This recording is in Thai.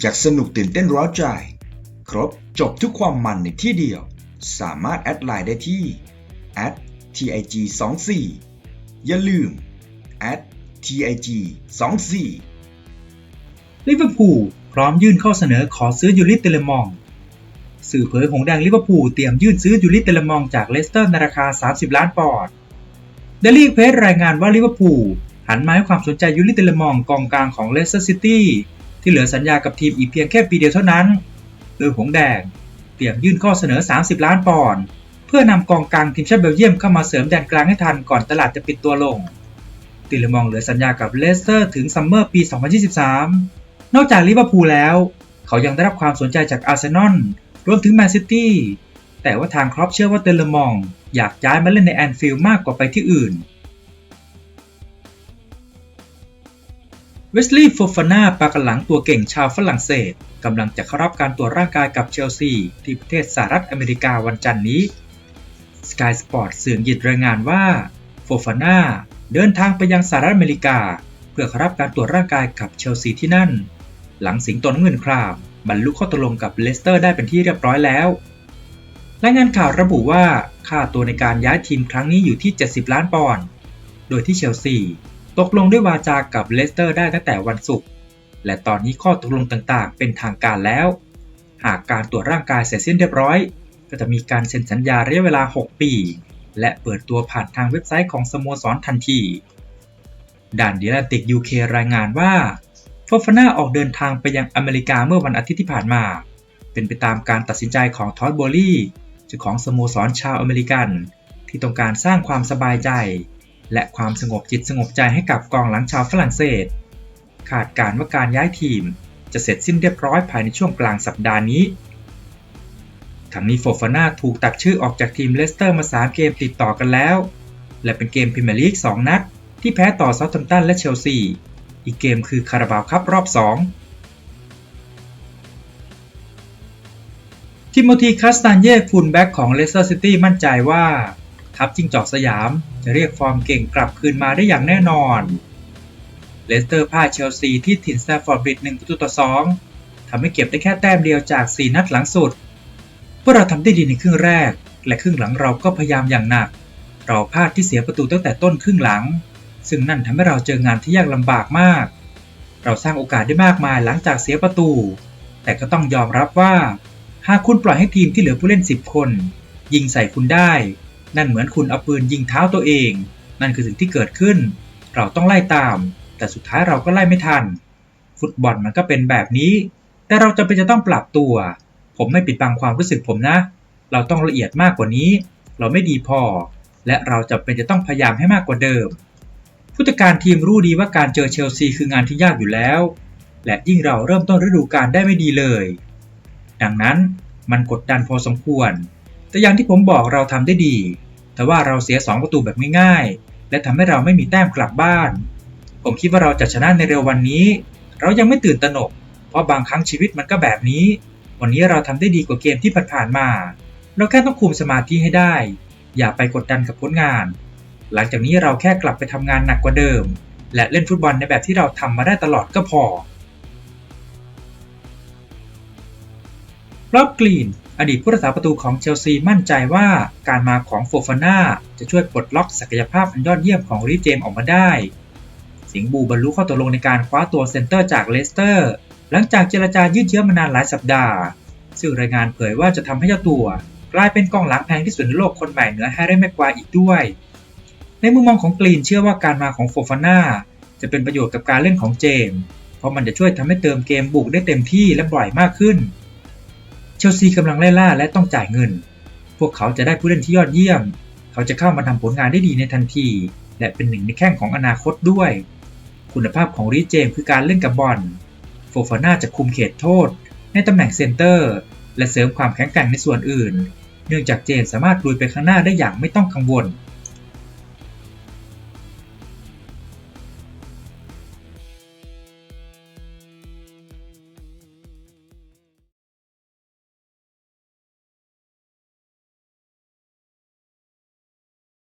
อยากสนุกตื่นเต้นร้าวใจ ครบจบทุกความมันในที่เดียว สามารถแอดไลน์ได้ที่ @tig 2 4อย่าลืม @tig 2 4ลิเวอร์พูลพร้อมยื่นข้อเสนอขอซื้อยูริเตเลมอง สื่อเผยหงแดงลิเวอร์พูลเตรียมยื่นซื้อยูริเตเลมองจากเลสเตอร์ในราคา 30 ล้านปอนด์เดลี่เพจรายงานว่าลิเวอร์พูลหันมาให้ความสนใจยูริเตเลมองกองกลางของเลสเตอร์ซิตี้ ที่เหลือสัญญากับทีมอีกเพียงแค่ปีเดียวเท่านั้น โดยหงแดงเตรียมยื่นข้อเสนอ 30 ล้านปอนด์เพื่อนำกองกลางทีมชาติเบลเยียมเข้ามาเสริมแดนกลางให้ทันก่อนตลาดจะปิดตัวลง ติเลมองเหลือสัญญากับเลสเตอร์ถึงซัมเมอร์ปี 2023 นอกจากลิเวอร์พูลแล้ว เขายังได้รับความสนใจจากอาร์เซนอลรวมถึงแมนซิตี้แต่ว่าทางครอปเชื่อว่าเตเลมอง อยากย้ายมาเล่นในแอนฟิลด์มากกว่าไปที่อื่น เวสลีย์โฟฟาน่าปากันหลังตัวเก่งชาวฝรั่งเศสกำลังจะเข้ารับการตรวจร่างกายกับเชลซี ที่ประเทศสหรัฐอเมริกาวันจันทร์นี้ Sky Sport สื่ออังกฤษรายงานว่าโฟฟาน่าเดินทางไปยังสหรัฐอเมริกา เพื่อเข้ารับการตรวจร่างกายกับเชลซีที่นั่น หลังสิงโตน้ำเงินครามบรรลุข้อตกลงกับเลสเตอร์ได้เป็นที่เรียบร้อยแล้วรายงานข่าวระบุว่าค่าตัวในการย้ายทีมครั้งนี้อยู่ที่ 70 ล้านปอนด์โดยที่เชลซี ตกลงด้วยวาจากับเลสเตอร์ได้ตั้งแต่วันศุกร์ และตอนนี้ข้อตกลงต่างๆ เป็นทางการแล้ว หากการตรวจร่างกายเสร็จสิ้นเรียบร้อย ก็จะมีการเซ็นสัญญาระยะเวลา 6 ปี และเปิดตัวผ่านทางเว็บไซต์ของสโมสรทันทีด่านดิแลติกยูเครายงานว่าฟอฟาน่าออกเดินทางไปยังอเมริกาเมื่อวันอาทิตย์ที่ผ่านมา เป็นไปตามการตัดสินใจของทอดโบลี่เจ้าของสโมสรชาวอเมริกัน ที่ต้องการสร้างความสบายใจ และความสงบจิตสงบใจให้กับกองหลังชาวฝรั่งเศสคาดการว่าการย้ายทีมจะเสร็จสิ้นเรียบร้อยภายในช่วงกลางสัปดาห์นี้ทั้งนี้โฟฟาน่าถูกตัดชื่อออกจากทีมเลสเตอร์มา 3 เกมติดต่อกันแล้ว และเป็นเกมพรีเมียร์ลีก 2 นัด ที่แพ้ต่อเซาท์แฮมป์ตันและเชลซี อีกเกมคือคาราบาวคัพรอบ 2 ทิโมธีคาสตานเย่ฟูลแบ็กของเลสเตอร์ซิตี้มั่นใจว่า ทัพจิงจอกสยามจะเรียกฟอร์มเก่งกลับคืนมาได้อย่างแน่นอน เลสเตอร์พ่ายเชลซีที่ถิ่นแตฟฟอร์ดบริดจ์1ประตูต่อ2ทำให้เก็บได้แค่แต้มเดียวจาก 4 นัดหลังสุด พวกเราทำได้ดีในครึ่งแรก และครึ่งหลังเราก็พยายามอย่างหนัก เราพลาดที่เสียประตูตั้งแต่ต้นครึ่งหลัง ซึ่งนั่นทำให้เราเจองานที่ยากลำบากมาก เราสร้างโอกาสได้มากมายหลังจากเสียประตู แต่ก็ต้องยอมรับว่า หากคุณปล่อยให้ทีมที่เหลือผู้เล่น 10 คน ยิงใส่คุณได้ นั่นเหมือนคุณเอาปืนยิงเท้าตัวเอง นั่นคือสิ่งที่เกิดขึ้น เราต้องไล่ตาม แต่สุดท้ายเราก็ไล่ไม่ทัน ฟุตบอลมันก็เป็นแบบนี้ แต่เราจะเป็นจะต้องปรับตัว ผมไม่ปิดบังความรู้สึกผมนะ เราต้องละเอียดมากกว่านี้ เราไม่ดีพอ และเราจะเป็นจะต้องพยายามให้มากกว่าเดิม ผู้จัดการทีมรู้ดีว่าการเจอเชลซีคืองานที่ยากอยู่แล้ว และยิ่งเราเริ่มต้นฤดูกาลได้ไม่ดีเลย ดังนั้นมันกดดันพอสมควร แต่อย่างที่ผมบอกเราทำได้ดี แต่ว่าเราเสีย 2 ประตูแบบง่ายๆ และทำให้เราไม่มีแต้มกลับบ้าน ผมคิดว่าเราจะชนะในเร็ววันนี้ เรายังไม่ตื่นตระหนก เพราะบางครั้งชีวิตมันก็แบบนี้ วันนี้เราทำได้ดีกว่าเกมที่ผ่านๆมา เราแค่ต้องคุมสมาธิให้ได้ อย่าไปกดดันกับผลงาน หลังจากนี้เราแค่กลับไปทำงานหนักกว่าเดิม และเล่นฟุตบอลในแบบที่เราทำมาได้ตลอดก็พอรอบกรีน อดีตผู้รักษาประตูของเชลซีมั่นใจว่าการมาของโฟฟาน่าจะช่วยปลดล็อกศักยภาพอันยอดเยี่ยมของรีเจมออกมาได้ สิงบูบรรลุข้อตกลงในการคว้าตัวเซนเตอร์จากเลสเตอร์ หลังจากเจรจายืดเยื้อมานานหลายสัปดาห์ ซึ่งรายงานเผยว่าจะทำให้เจ้าตัว กลายเป็นกองหลังแพงที่สุดในโลกคนใหม่เหนือแฮร์รี่แม็กควายอีกด้วย ในมุมมองของกรีนเชื่อว่าการมาของโฟฟาน่าจะเป็นประโยชน์กับการเล่นของเจมเพราะมันจะช่วยทำให้เติมเกมบุกได้เต็มที่และบ่อยมากขึ้น เชลซีกำลังไล่ล่าและต้องจ่ายเงิน พวกเขาจะได้ผู้เล่นที่ยอดเยี่ยม เขาจะเข้ามาทำผลงานได้ดีในทันที และเป็นหนึ่งในแข้งของอนาคตด้วย คุณภาพของรีเจมคือการเล่นกับบอล โฟฟาน่าจะคุมเขตโทษ ในตำแหน่งเซนเตอร์ และเสริมความแข็งแกร่งในส่วนอื่น เนื่องจากเจนสามารถลุยไปข้างหน้าได้อย่างไม่ต้องกังวล